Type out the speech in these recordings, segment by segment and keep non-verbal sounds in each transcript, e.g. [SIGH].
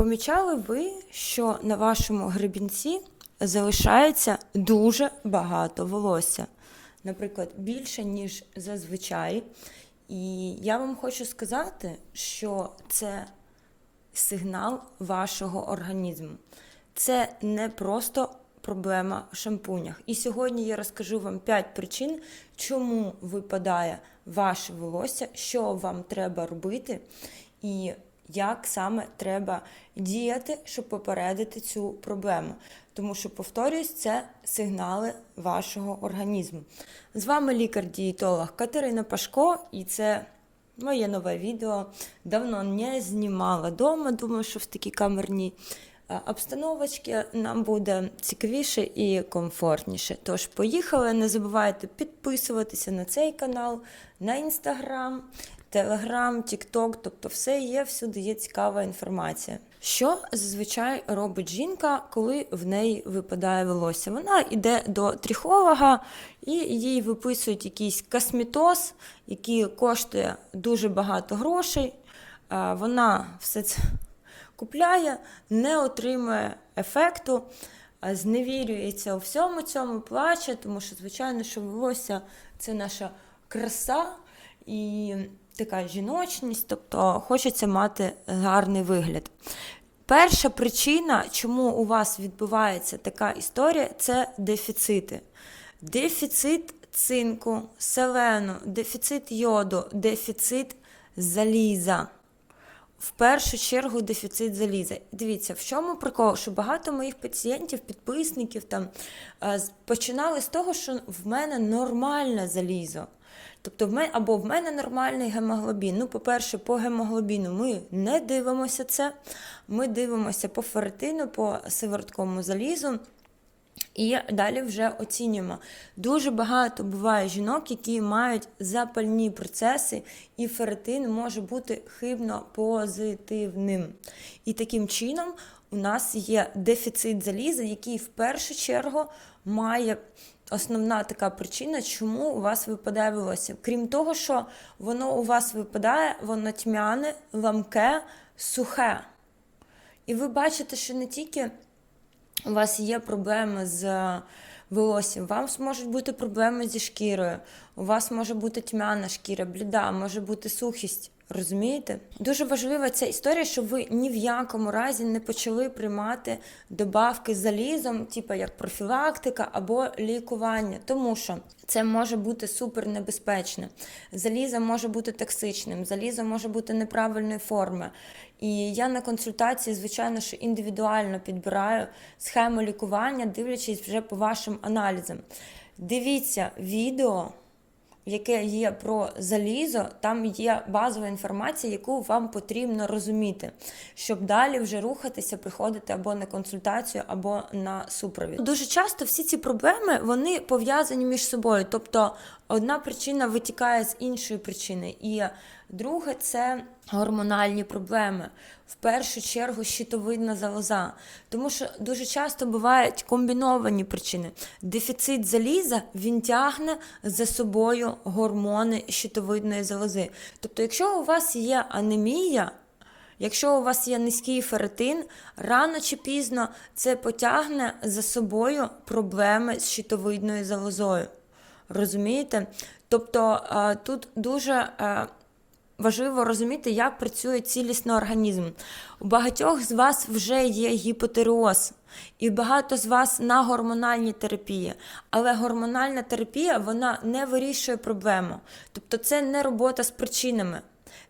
Помічали ви, що на вашому гребінці залишається дуже багато волосся, наприклад, більше, ніж зазвичай. І я вам хочу сказати, що це сигнал вашого організму. Це не просто проблема в шампунях. І сьогодні я розкажу вам 5 причин, чому випадає ваше волосся, що вам треба робити, і як саме треба діяти, щоб попередити цю проблему. Тому що, повторюсь, це сигнали вашого організму. З вами лікар-дієтолог Катерина Пашко, і це моє нове відео. Давно не знімала вдома. Думаю, що в такій камерній е, обстановочці нам буде цікавіше і комфортніше. Тож, поїхали. Не забувайте підписуватися на цей канал, на інстаграм, телеграм, тікток, тобто все є, всюди є цікава інформація. Що зазвичай робить жінка, коли в неї випадає волосся? Вона йде до трихолога і їй виписують якийсь косметоз, який коштує дуже багато грошей. Вона все це купляє, не отримує ефекту, зневірюється у всьому цьому, плаче, тому що, звичайно, що волосся це наша краса і така жіночність, тобто хочеться мати гарний вигляд. Перша причина, чому у вас відбувається така історія, це дефіцити. Дефіцит цинку, селену, дефіцит йоду, дефіцит заліза. В першу чергу дефіцит заліза. Дивіться, в чому прикол, що багато моїх пацієнтів, підписників там е, починали з того, що в мене нормальне залізо. Тобто в мене або в мене нормальний гемоглобін. Ну, по-перше, по гемоглобіну ми не дивимося це. Ми дивимося по ферритину, по сиворотковому залізу. І далі вже оцінюємо. Дуже багато буває жінок, які мають запальні процеси, і ферритин може бути хибно позитивним. І таким чином у нас є дефіцит заліза, який в першу чергу має основна така причина, чому у вас випадає волосся. Крім того, що воно у вас випадає, воно тьмяне, ламке, сухе. І ви бачите, що не тільки у вас є проблеми з е, волоссям, у вас можуть бути проблеми зі шкірою, у вас може бути тьмяна шкіра, бліда, може бути сухість. Розумієте? Дуже важлива ця історія, щоб ви ні в якому разі не почали приймати добавки залізом, типу як профілактика або лікування, тому що це може бути супер небезпечне. Залізо може бути токсичним, залізо може бути неправильної форми. І я на консультації, звичайно, що індивідуально підбираю схему лікування, дивлячись вже по вашим аналізам. Дивіться відео яке є про залізо, там є базова інформація, яку вам потрібно розуміти, щоб далі вже рухатися, приходити або на консультацію, або на супровід. Дуже часто всі ці проблеми вони пов'язані між собою. Тобто одна причина витікає з іншої причини, і друге це гормональні проблеми. В першу чергу щитовидна залоза, тому що дуже часто бувають комбіновані причини. Дефіцит заліза він тягне за собою гормони щитовидної залози. Тобто, якщо у вас є анемія, Якщо у вас є низький ферритин, рано чи пізно це потягне за собою проблеми з щитовидною залозою. Розумієте? Тобто е, тут дуже е, важливо розуміти, як працює цілісно організм. У багатьох з вас вже є гіпотереоз, і багато з вас на гормональній терапії. Але гормональна терапія вона не вирішує проблему. Тобто це не робота з причинами.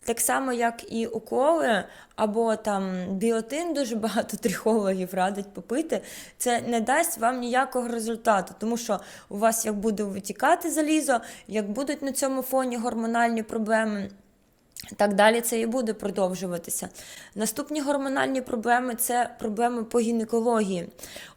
Так само, як і уколи, або там біотин, дуже багато трихологів радить попити, це не дасть вам ніякого результату, тому що у вас як буде витікати залізо, як будуть на цьому фоні гормональні проблеми. Так далі це і буде продовжуватися. Наступні гормональні проблеми це проблеми по гінекології.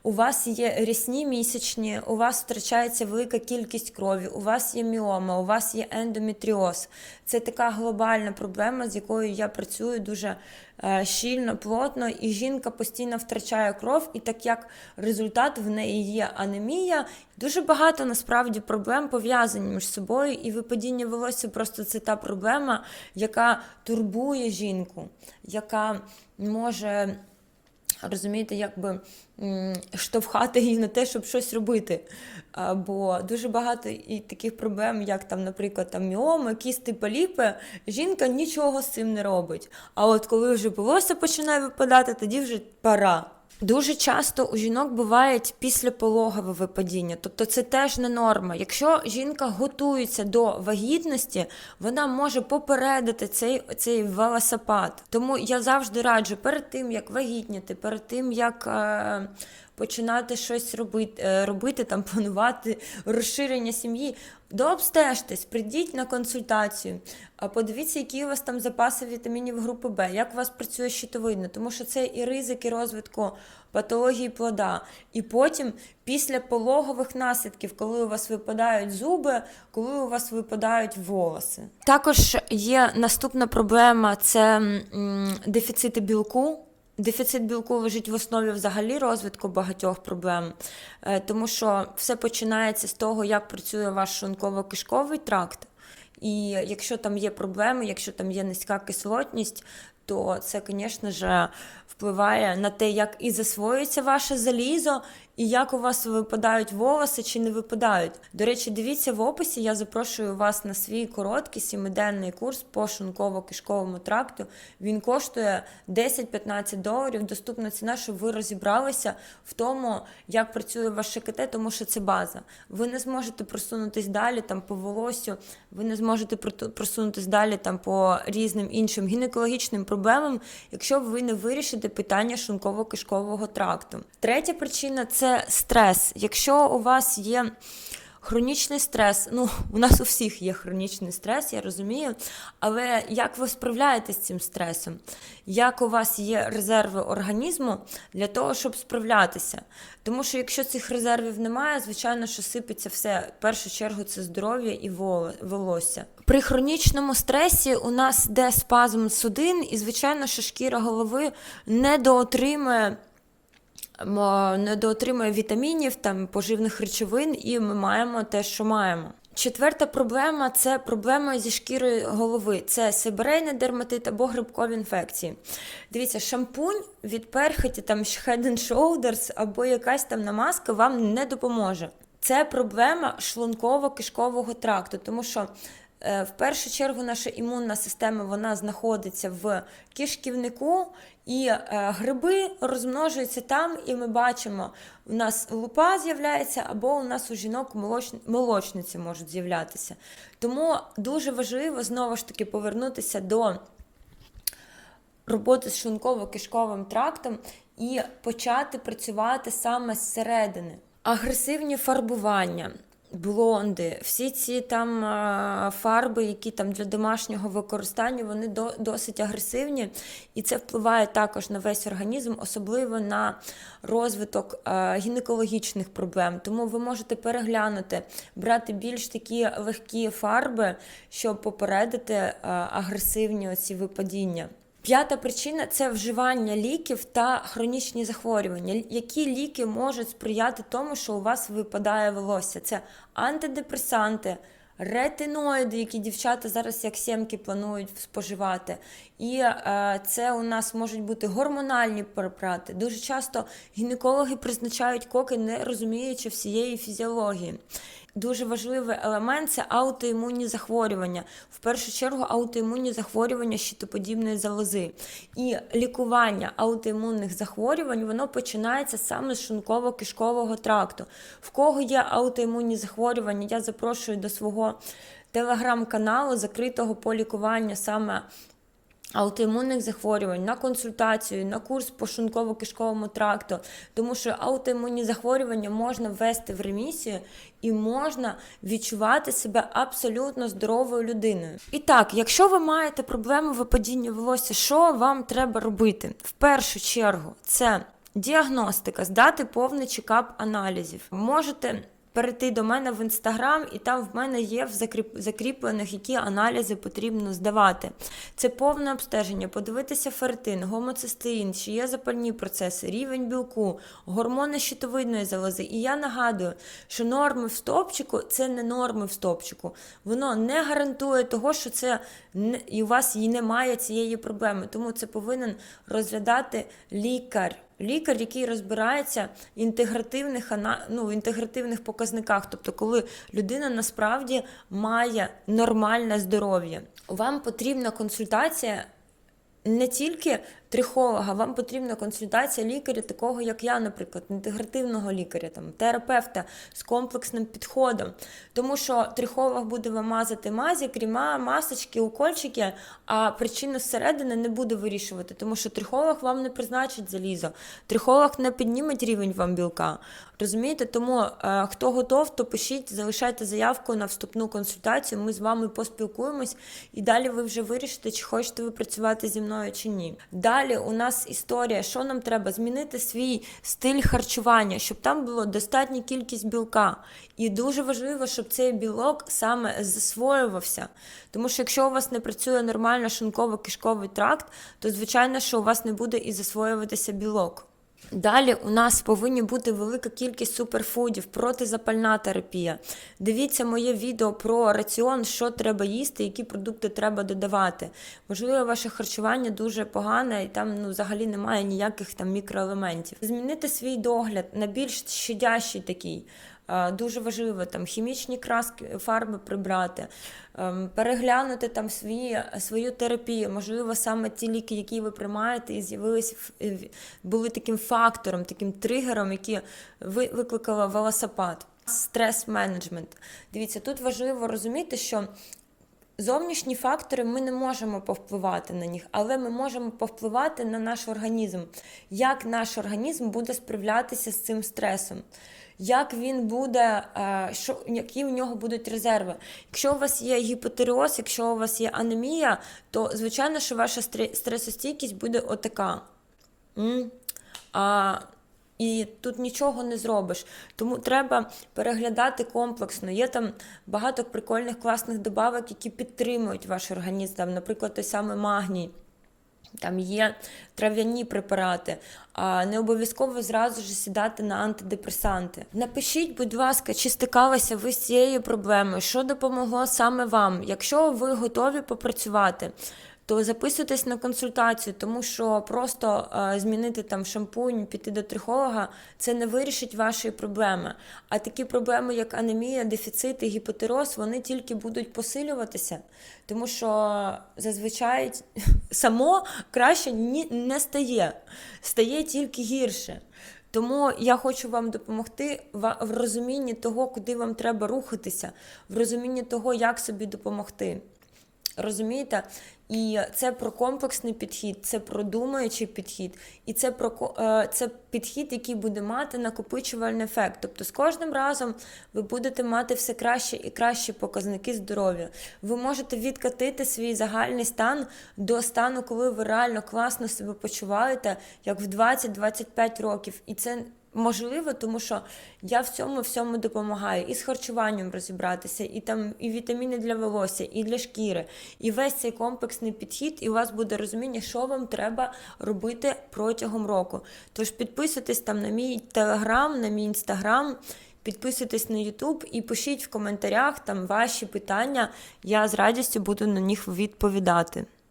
У вас є рясні місячні, у вас втрачається велика кількість крові, у вас є міома, у вас є ендометріоз. Це така глобальна проблема, з якою я працюю дуже е, щільно, плотно, і жінка постійно втрачає кров, і так як результат в неї є анемія, дуже багато насправді проблем пов'язані між собою, і випадіння волосся просто це та проблема, яка турбує жінку, яка може розумієте, якби штовхати її на те, щоб щось робити. Бо дуже багато і таких проблем, як там, наприклад, там міоми, кісти, поліпи, жінка нічого з цим не робить. А от коли вже волосся починає випадати, тоді вже пора. Дуже часто у жінок бувають післяпологове випадіння, тобто це теж не норма. Якщо жінка готується до вагітності, вона може попередити цей, цей велосипад. Тому я завжди раджу перед тим, як вагітніти, перед тим, як е, починати щось робити, е, робити там, [LAUGHS] планувати розширення сім'ї, дообстежтесь, прийдіть на консультацію, подивіться, які у вас там запаси вітамінів групи Б, як у вас працює щитовидна, тому що це і ризики розвитку патології плода. І потім, після пологових наслідків, коли у вас випадають зуби, коли у вас випадають волоси. Також є наступна проблема це дефіцити білку. Дефіцит білку лежить в основі взагалі розвитку багатьох проблем, Е, тому що все починається з того, як працює ваш шлунково-кишковий тракт. І якщо там є проблеми, якщо там є низька кислотність, то це, звісно ж, впливає на те, як і засвоюється ваше залізо, і як у вас випадають волоси чи не випадають. До речі, дивіться в описі. Я запрошую вас на свій короткий сімиденний курс по шлунково-кишковому тракту. Він коштує 10-15 доларів. Доступна ціна, щоб ви розібралися в тому, як працює ваше КТ, тому що це база. Ви не зможете просунутись далі там по волосю, ви не зможете просунутись далі там по різним іншим гінекологічним проблемам, якщо ви не вирішите питання шлунково-кишкового тракту. Третя причина це стрес. Якщо у вас є хронічний стрес, ну у нас у всіх є хронічний стрес, я розумію. Але як ви справляєтесь з цим стресом? Як у вас є резерви організму для того, щоб справлятися? Тому що якщо цих резервів немає, звичайно, що сипеться все. В першу чергу це здоров'я і волосся. При хронічному стресі у нас йде спазм судин, і звичайно, що шкіра голови недоотримує м, недоотримує вітамінів, там поживних речовин, і ми маємо те, що маємо. Четверта проблема це проблема зі шкірою голови. Це сибирейний дерматит або грибкові інфекції. Дивіться, шампунь від перхоті, там Head and Shoulders або якась там намазка вам не допоможе. Це проблема шлунково-кишкового тракту, тому що В першу чергу наша імунна система вона знаходиться в кишківнику, і е, гриби розмножуються там, і ми бачимо, у нас лупа з'являється, або у нас у жінок молоч... молочниці можуть з'являтися. Тому дуже важливо знову ж таки повернутися до роботи з шлунково-кишковим трактом і почати працювати саме зсередини. Агресивні фарбування. Блонди, всі ці там фарби, які там для домашнього використання, вони до, досить агресивні, і це впливає також на весь організм, особливо на розвиток гінекологічних проблем. Тому ви можете переглянути, брати більш такі легкі фарби, щоб попередити агресивні оці випадіння. П'ята причина це вживання ліків та хронічні захворювання. Які ліки можуть сприяти тому, що у вас випадає волосся? Це антидепресанти, ретиноїди, які дівчата зараз як сімки планують споживати. І е, це у нас можуть бути гормональні препарати. Дуже часто гінекологи призначають коки, не розуміючи всієї фізіології. Дуже важливий елемент це аутоімунні захворювання. В першу чергу аутоімунні захворювання щитоподібної залози. І лікування аутоімунних захворювань воно починається саме з шлунково-кишкового тракту. В кого є аутоімунні захворювання, я запрошую до свого телеграм-каналу, закритого по лікуванню саме аутоімунних захворювань, на консультацію, на курс по шлунково-кишковому тракту, тому що аутоімунні захворювання можна ввести в ремісію і можна відчувати себе абсолютно здоровою людиною. І так, якщо ви маєте проблему випадіння волосся, що вам треба робити? В першу чергу це діагностика, здати повний чекап аналізів. Можете перейти до мене в інстаграм, і там в мене є в закріплених, які аналізи потрібно здавати. Це повне обстеження, подивитися ферритин, гомоцистеїн, чи є запальні процеси, рівень білку, гормони щитовидної залози. І я нагадую, що норми в стопчику це не норми в стопчику. Воно не гарантує того, що це і у вас і немає цієї проблеми. Тому це повинен розглядати лікар. Лікар, який розбирається в інтегративних, ну, інтегративних показниках, тобто, коли людина насправді має нормальне здоров'я. Вам потрібна консультація не тільки трихолога, вам потрібна консультація лікаря, такого як я, наприклад, інтегративного лікаря, там, терапевта з комплексним підходом. Тому що трихолог буде вам мазати мазі, кріма, масочки, укольчики, а причину зсередини не буде вирішувати, тому що трихолог вам не призначить залізо, трихолог не підніме рівень вам білка. Розумієте? Тому е, хто готов, то пишіть, залишайте заявку на вступну консультацію. Ми з вами поспілкуємось, і далі ви вже вирішите, чи хочете ви працювати зі мною чи ні. Далі у нас історія, що нам треба змінити свій стиль харчування, щоб там було достатня кількість білка. І дуже важливо, щоб цей білок саме засвоювався. Тому що якщо у вас не працює нормально шинково-кишковий тракт, то звичайно, що у вас не буде і засвоюватися білок. Далі у нас повинні бути велика кількість суперфудів, протизапальна терапія. Дивіться моє відео про раціон, що треба їсти, які продукти треба додавати. Можливо, ваше харчування дуже погане і там ну, взагалі немає ніяких там мікроелементів. Змінити свій догляд на більш щадящий такий. Е, Дуже важливо там хімічні краски, фарби прибрати, ем, переглянути там свої, свою терапію. Можливо, саме ті ліки, які ви приймаєте, і з'явились були таким фактором, таким тригером, який ви- викликала велосипад. Стрес-менеджмент. Дивіться, тут важливо розуміти, що Зовнішні фактори ми не можемо повпливати на них, але ми можемо повпливати на наш організм, як наш організм буде справлятися з цим стресом, як він буде, е, що, які в нього будуть резерви. Якщо у вас є гіпотереоз, якщо у вас є анемія, то звичайно, що ваша стресостійкість буде отака. А, і тут нічого не зробиш. Тому треба переглядати комплексно. Є там багато прикольних класних добавок, які підтримують ваш організм. Наприклад, той самий магній. Там є трав'яні препарати, а не обов'язково зразу ж сідати на антидепресанти. Напишіть, будь ласка, чи стикалися ви з цією проблемою, що допомогло саме вам. Якщо ви готові попрацювати, то записуйтесь на консультацію, тому що просто е, змінити там шампунь, піти до трихолога, це не вирішить вашої проблеми. А такі проблеми, як анемія, дефіцит і гіпотероз, вони тільки будуть посилюватися, тому що зазвичай [LAUGHS] само краще не стає, стає тільки гірше. Тому я хочу вам допомогти в розумінні того, куди вам треба рухатися, в розумінні того, як собі допомогти. Розумієте? І це про комплексний підхід, це про думаючий підхід, і це про е, це підхід, який буде мати накопичувальний ефект. Тобто з кожним разом ви будете мати все краще і кращі показники здоров'я. Ви можете відкатити свій загальний стан до стану, коли ви реально класно себе почуваєте, як в 20-25 років. І це Можливо, тому що я в цьому всьому допомагаю і з харчуванням розібратися, і там і вітаміни для волосся, і для шкіри, і весь цей комплексний підхід, і у вас буде розуміння, що вам треба робити протягом року. Тож підписуйтесь там на мій телеграм, на мій інстаграм. Підписуйтесь на Ютуб і пишіть в коментарях там ваші питання. Я з радістю буду на них відповідати.